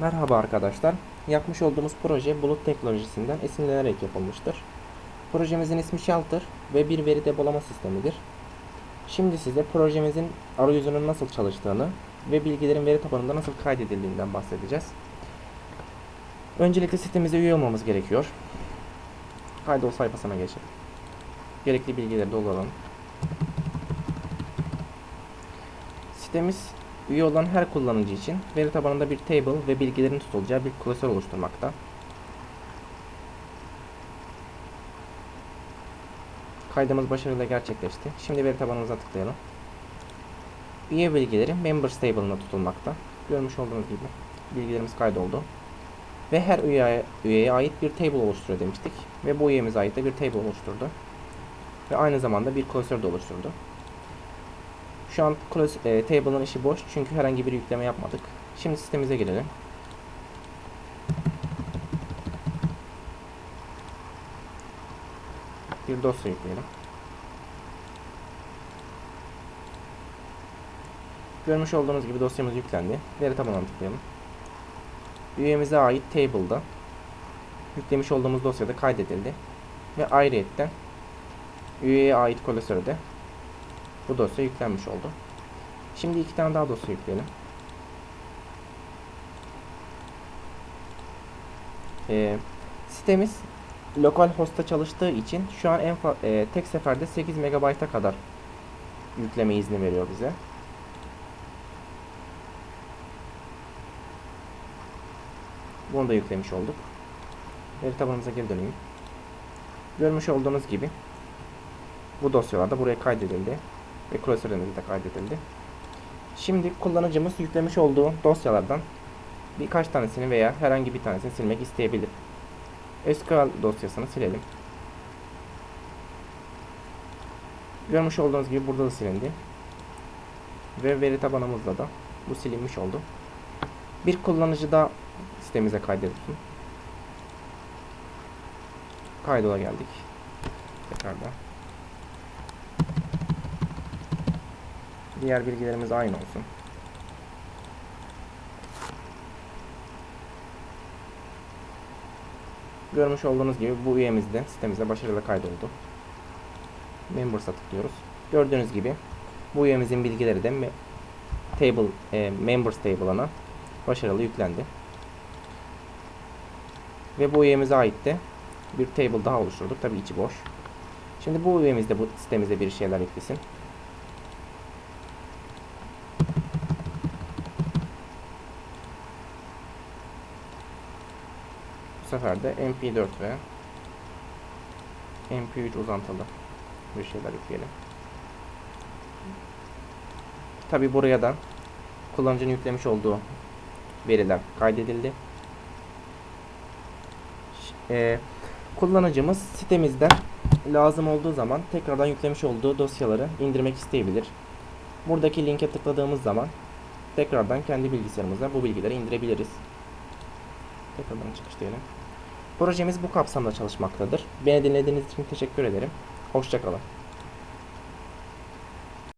Merhaba arkadaşlar. Yapmış olduğumuz proje bulut teknolojisinden esinlenerek yapılmıştır. Projemizin ismi Shelter ve bir veri depolama sistemidir. Şimdi size projemizin arayüzünün nasıl çalıştığını ve bilgilerin veri tabanında nasıl kaydedildiğinden bahsedeceğiz. Öncelikle sitemize üye olmamız gerekiyor. Kaydol sayfasına geçelim. Gerekli bilgileri dolduralım. Sitemiz üye olan her kullanıcı için veri tabanında bir table ve bilgilerin tutulacağı bir klasör oluşturmakta. Kaydımız başarıyla gerçekleşti. Şimdi veri tabanımıza tıklayalım. Üye bilgileri Members table'ına tutulmakta. Görmüş olduğunuz gibi bilgilerimiz kaydoldu. Ve her üyeye, üyeye ait bir table oluşturuyor demiştik. Ve bu üyemize ait de bir table oluşturdu. Ve aynı zamanda bir klasör de oluşturdu. Şu an close, e, table'ın işi boş çünkü herhangi bir yükleme yapmadık. Şimdi sistemimize girelim. Bir dosya yükleyelim. Görmüş olduğunuz gibi dosyamız yüklendi. Veri tabanına tıklayalım. Üyemize ait table'da yüklemiş olduğumuz dosyada kaydedildi. Ve ayrıyetten üyeye ait klasörde bu dosya yüklenmiş oldu. Şimdi iki tane daha dosya yükleyelim. Ee, sitemiz lokal hostta çalıştığı için şu an en e, tek seferde 8 MB'a kadar yükleme izni veriyor bize. Bunu da yüklemiş olduk. Veri tabanımıza geri döneyim. Görmüş olduğunuz gibi bu dosyalar da buraya kaydedildi ve klasörümüzde de kaydedildi. Şimdi kullanıcımız yüklemiş olduğu dosyalardan birkaç tanesini veya herhangi bir tanesini silmek isteyebilir. SQL dosyasını silelim. Görmüş olduğunuz gibi burada da silindi. Ve veri tabanımızda da bu silinmiş oldu. Bir kullanıcı da sitemize kaydedilsin. Kaydola geldik. Tekrardan. Diğer bilgilerimiz aynı olsun. Görmüş olduğunuz gibi bu üyemiz de sitemize başarılı kaydoldu. Members'a tıklıyoruz. Gördüğünüz gibi bu üyemizin bilgileri de table e, members table'ına başarılı yüklendi. Ve bu üyemize ait de bir table daha oluşturduk. Tabii içi boş. Şimdi bu üyemiz de bu sitemize bir şeyler yüklesin. Sefer de MP4 ve MP3 uzantılı bir şeyler yükleyelim. Tabi buraya da kullanıcının yüklemiş olduğu veriler kaydedildi. Eee, kullanıcımız sitemizden lazım olduğu zaman tekrardan yüklemiş olduğu dosyaları indirmek isteyebilir. Buradaki linke tıkladığımız zaman tekrardan kendi bilgisayarımıza bu bilgileri indirebiliriz. Tekrardan çıkış diyelim. Projemiz bu kapsamda çalışmaktadır. Beni dinlediğiniz için teşekkür ederim. Hoşçakalın.